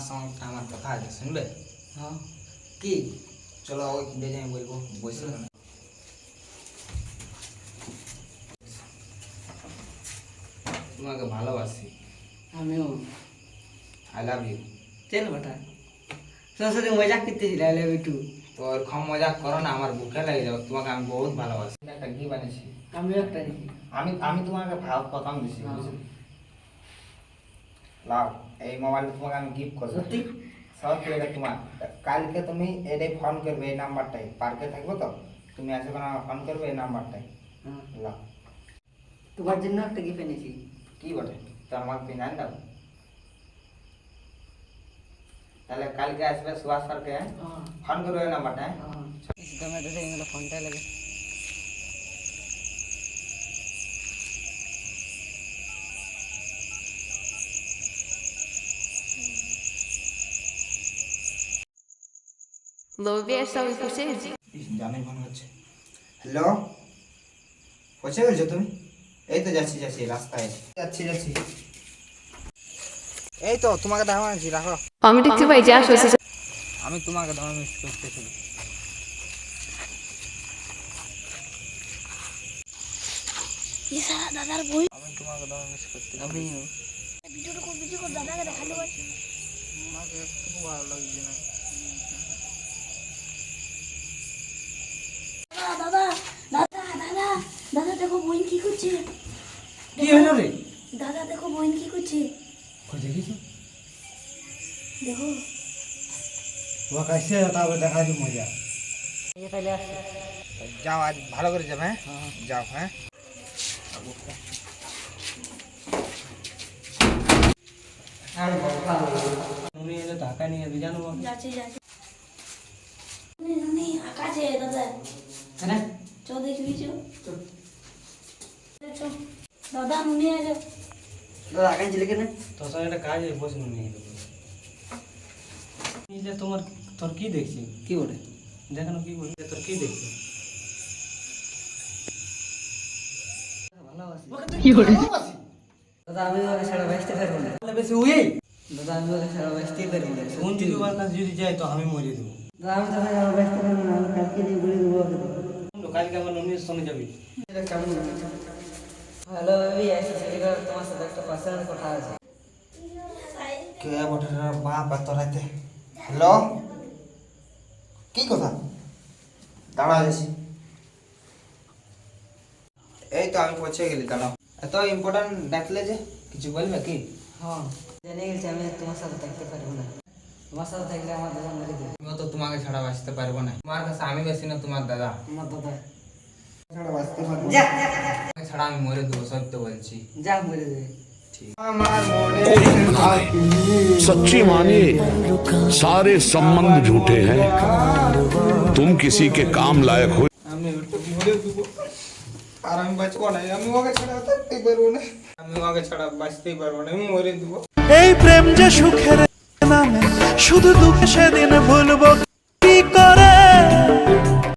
শুনবে? হ্যাঁ। কি? চলো ওই কিনতে যাই বলব বসে। তোমাকে ভালোবাসি। আমিও। আই লাভ ইউ চল বেটা। তোর সাথে মজা করতেছি লাইলে বিটু তো এরকম মজা করো না আমার বুকে লেগে যাবে। তোমাকে আমি বহুত ভালোবাসি। একটা ঘি বানিয়েছি। আমিও একটা আমি আমি তোমাকে ভাব প্রথম দিছি হ্যাঁ। বুঝলি? লাভ এই মোবাইলটা তোমাকে আমি গিফট করব সত্যি সত্যি এটা তোমার কালকে তুমি এটাই ফোন করবে এই নাম্বারটাই পার্কে থাকব তো তুমি আসে কোনো ফোন করবে এই নাম্বারটাই হ্যাঁ লাভ তোমার জন্য একটা গিফট এনেছি কি বটে তো আমাকে পিনান দাও তাহলে কালকে আসবে সুভাষ পার্কে হ্যাঁ? হ্যাঁ ফোন করবে এই নাম্বারটা হ্যাঁ? তুমি দেখে এগুলো ফোনটা লাগে Lovia e posedi. ইস, জানোই মনে হচ্ছে হ্যালো পৌঁছে গেছো তুমি এই তো যাচ্ছি যাচ্ছি রাস্তায় যাচ্ছি যাচ্ছি এই তো তোমাকে দেখা আছি রাখো আমি দেখতে পাই যে আসো আমি তোমাকে দাম মিস করতেছি দাদার বই আমি তোমাকে দাম মিস করতেছি আমিও ভিডিওটা কর ভিডিও কর দাদাকে দেখাল ভাই আমাকে খুব ভালো লাগছে না দাদা দাদা দাদা দাদা দেখো বোন কি করছে? কি হলো রে? দাদা দেখো বোন কি করছে। কই দেখিস দেখো। ও কাছে তারপরে দেখা যাবে মজা। এই তাহলে আসছে যাও আজ ভালো করে যাবে হ্যাঁ? হ্যাঁ। যাও হ্যাঁ? আর বাবা উনি এলে টাকা নিয়ে দিয়ে জানো যাচ্ছে যাচ্ছে। নুনি নুনি আকাশে দাদা। হ্যাঁ চ দেখবি চ দাদা নুনি আছে দাদা আকাশ ছিল কেন? তোর সঙ্গে একটা কাজ বসে নিয়ে নিলে তোমার তোর কি দেখছি? কি বলে? দেখানো কি বলে। তোর কি দেখছি? কি করে দাদা আমি ওকে ছাড়া বাঁচতে পারব না। তাহলে বেশি উই। দাদা আমি ওকে পারব না। যদি ওর কাছে যদি যাই তো আমি মরে দেবো। দাদা আমি তোকে পারব না। আমি কালকে দিয়ে বলে দেবো কালকে আমার ননির সঙ্গে যাবি। হ্যালো বেবি তোমার সাথে একটা পার্সোনাল কথা আছে। কে বটে বাপ এত রাতে হ্যালো? কি কথা? দাঁড়া যাচ্ছি এই তো আমি পৌঁছে গেলি দাঁড়াও। এত ইম্পর্টেন্ট ডাকলে যে কিছু বলবে কি? হ্যাঁ জেনে গেছি আমি তোমার সাথে থাকতে পারব না। তোমার সাথে থাকলে আমার দাদা মেরে দেবে আমিও তো তোমাকে ছাড়া বাঁচতে পারব না। তোমার কাছে আমি বেশি না তোমার দাদা। আমার দাদা। ছাড়া বাঁচতে পারব ছাড়া আমি মরে দেবো সত্য বলছি যা মেরে দেবে আমার মনে सच्ची मानिए सारे संबंध झूठे हैं तुम किसी के काम लायक हो আমি একটু মরে দেবো আর আমি বাঁচবো না আমি ওকে ছাড়া থাকতেই পারবো না আমি ওকে ছাড়া বাঁচতেই পারবো না আমি মরে দেবো এই প্রেম যে সুখের নামে শুধু দুঃখে সেদিন ভুলবো কি করে